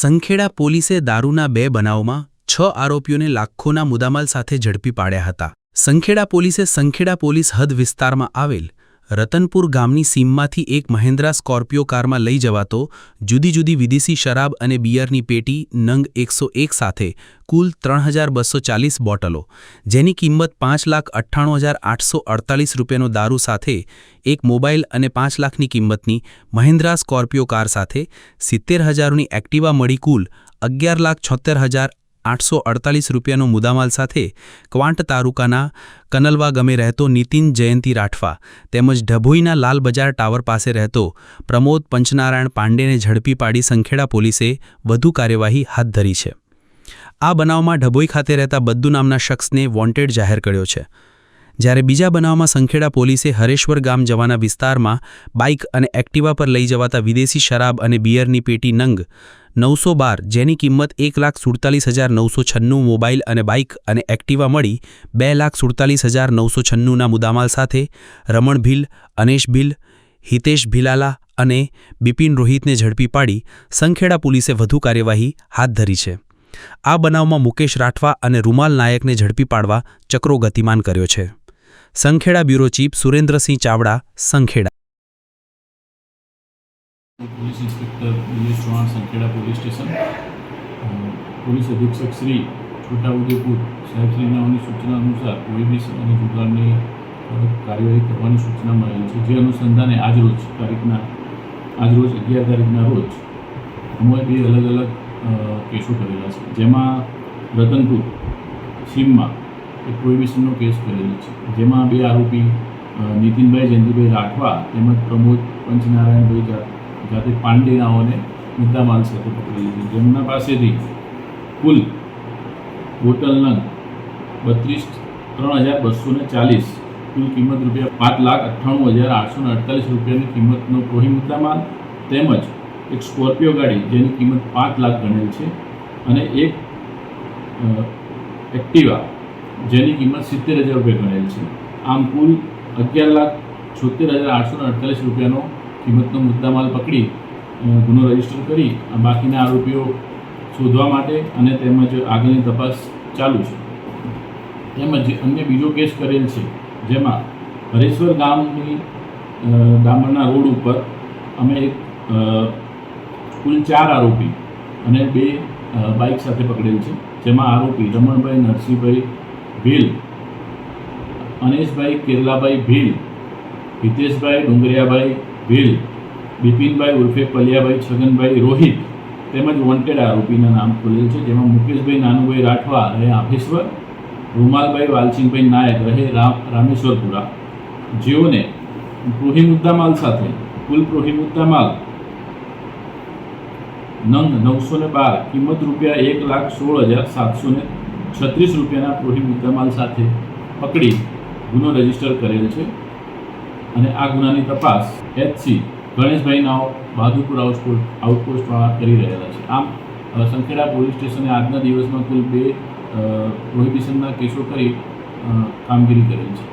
સંખેડા પોલીસે દારૂના બે બનાવમાં છ આરોપીઓને લાખોના મુદ્દામાલ સાથે ઝડપી પાડ્યા હતા. સંખેડા પોલીસે સંખેડા પોલીસ હદ વિસ્તારમાં આવેલ રતનપુર ગામની સીમમાંથી એક મહેન્દ્રા સ્કોર્પિયો કારમાં લઈ જવાતો જુદી જુદી વિદેશી શરાબ અને બિયરની પેટી નંગ એકસો એક સાથે કુલ ત્રણ હજાર બસો ચાલીસ બોટલો, જેની કિંમત પાંચ લાખ અઠ્ઠાણું હજાર આઠસો અડતાલીસ રૂપિયાનો દારૂ સાથે, એક મોબાઈલ અને પાંચ લાખની કિંમતની મહેન્દ્રા સ્કોર્પિયો કાર સાથે સિત્તેર હજારોની એક્ટિવા મળી કુલ અગિયાર લાખ છોતેર હજાર આઠસો અડતાલીસ રૂપિયાનો મુદ્દામાલ સાથે ક્વાંટ તાલુકાના કનલવા ગમે રહેતો નીતિન જયંતી રાઠવા તેમજ ઢભોઈના લાલ બજાર ટાવર પાસે રહેતો પ્રમોદ પંચનારાયણ પાંડેને ઝડપી પાડી સંખેડા પોલીસે વધુ કાર્યવાહી હાથ ધરી છે. આ બનાવમાં ઢભોઈ ખાતે રહેતા બદ્દુ નામના શખ્સને વોન્ટેડ જાહેર કર્યો છે. જ્યારે બીજા બનાવમાં સંખેડા પોલીસે હરેશ્વર ગામ જવાના વિસ્તારમાં બાઇક અને એક્ટિવા પર લઈ જવાતા વિદેશી શરાબ અને બિયરની પેટી નંગ નવસો બાર, જેની કિંમત એક લાખ સુડતાલીસ હજાર નવસો છન્નું મોબાઈલ અને બાઇક અને એક્ટિવા મળી બે લાખ સુડતાલીસ હજાર નવસો છન્નુંના મુદ્દામાલ સાથે રમણ ભીલ, અનેશ ભીલ, હિતેશ ભીલાલા અને બિપિન રોહિતને ઝડપી પાડી સંખેડા પોલીસે વધુ કાર્યવાહી હાથ ધરી છે. આ બનાવમાં મુકેશ રાઠવા અને રૂમાલ નાયકને ઝડપી પાડવા ચક્રો ગતિમાન કર્યો છે. Sankheda bureau chief Surendrasinh Chavda, Sankheda police inspector Dinesh Chauhan Sankheda police station police અધિક્ષક શ્રી છોટાઉદેપુર સાહેબશ્રીનાઓની સૂચના અનુસાર પ્રોહિબિશન અને જુગારની કાર્યવાહી કરવાની સૂચના મળેલી છે. જે અનુસંધાને આજરોજ તારીખના આજરોજ અગિયાર તારીખના રોજ અમે બે અલગ અલગ કેસો કરેલા છે. જેમાં રતનપુર સીમમાં એક પ્રોહિબિશનનો કેસ કરેલો છે. જેમાં બે આરોપી નીતિનભાઈ જયંતિભાઈ રાઠવા તેમજ પ્રમોદ પંચનારાયણભાઈ જાતે પાંડેનાઓને મુદ્દામાલ સાથે પકડી છે જેમના પાસેથી કુલ બોટલ નંગ બત્રીસ, ત્રણ હજાર બસો ને ચાલીસ, કુલ કિંમત રૂપિયા પાંચ લાખ અઠ્ઠાણું હજાર આઠસો ને અડતાલીસ રૂપિયાની કિંમતનો મુદ્દા મુદ્દામાલ, તેમજ એક સ્કોર્પિયો ગાડી જેની કિંમત પાંચ લાખ ગણેલ છે, અને એક એક્ટિવા જેની કિંમત સિત્તેર હજાર રૂપિયા ગણેલ છે. આમ કુલ અગિયાર લાખ છોતેર હજાર આઠસો અડતાલીસ રૂપિયાનો કિંમતનો મુદ્દામાલ પકડી ગુનો રજિસ્ટર કરી બાકીના આરોપીઓ શોધવા માટે અને તેમજ આગળની તપાસ ચાલુ છે. તેમજ અન્ય બીજો કેસ કરેલ છે, જેમાં હરેશ્વર ગામની ડામરના રોડ ઉપર અમે એક કુલ ચાર આરોપી અને બે બાઇક સાથે પકડેલ છે, જેમાં આરોપી રમણભાઈ, નરસિંહભાઈ ભીલ, અનેશભાઈ, કેરલાભાઈ ભીલ, હિતેશભાઈ ડુંગરિયાભાઈ ભીલ, બિપિનભાઈ ઉર્ફે પલિયાભાઈ છગનભાઈ રોહિત તેમજ વોન્ટેડ આરોપીના નામ ખુલેલ છે, જેમાં મુકેશભાઈ નાનુભાઈ રાઠવા રહે આફેશ્વર રૂમાલભાઈ વાલસિંહભાઈ નાયક રહે રામ રામેશ્વરપુરા. જેઓને પ્રોહી મુદ્દામાલ સાથે, કુલ પ્રોહી મુદ્દામાલ નંગ નવસો ને બાર, કિંમત રૂપિયા એક લાખ સોળ હજાર સાતસો ને છત્રીસ રૂપિયાના પ્રોહી મુદ્દામાલ સાથે પકડી ગુનો રજિસ્ટર કરેલ છે. અને આ ગુનાની તપાસ એચસી ગણેશભાઈ નાવ બહાદુરપુર આઉટપોસ્ટ આઉટપોસ્ટવાળા કરી રહેલા છે. આમ સંખેડા પોલીસ સ્ટેશને આજના દિવસમાં કુલ બે પ્રોહિબિશનના કેસો કરી કામગીરી કરેલ છે.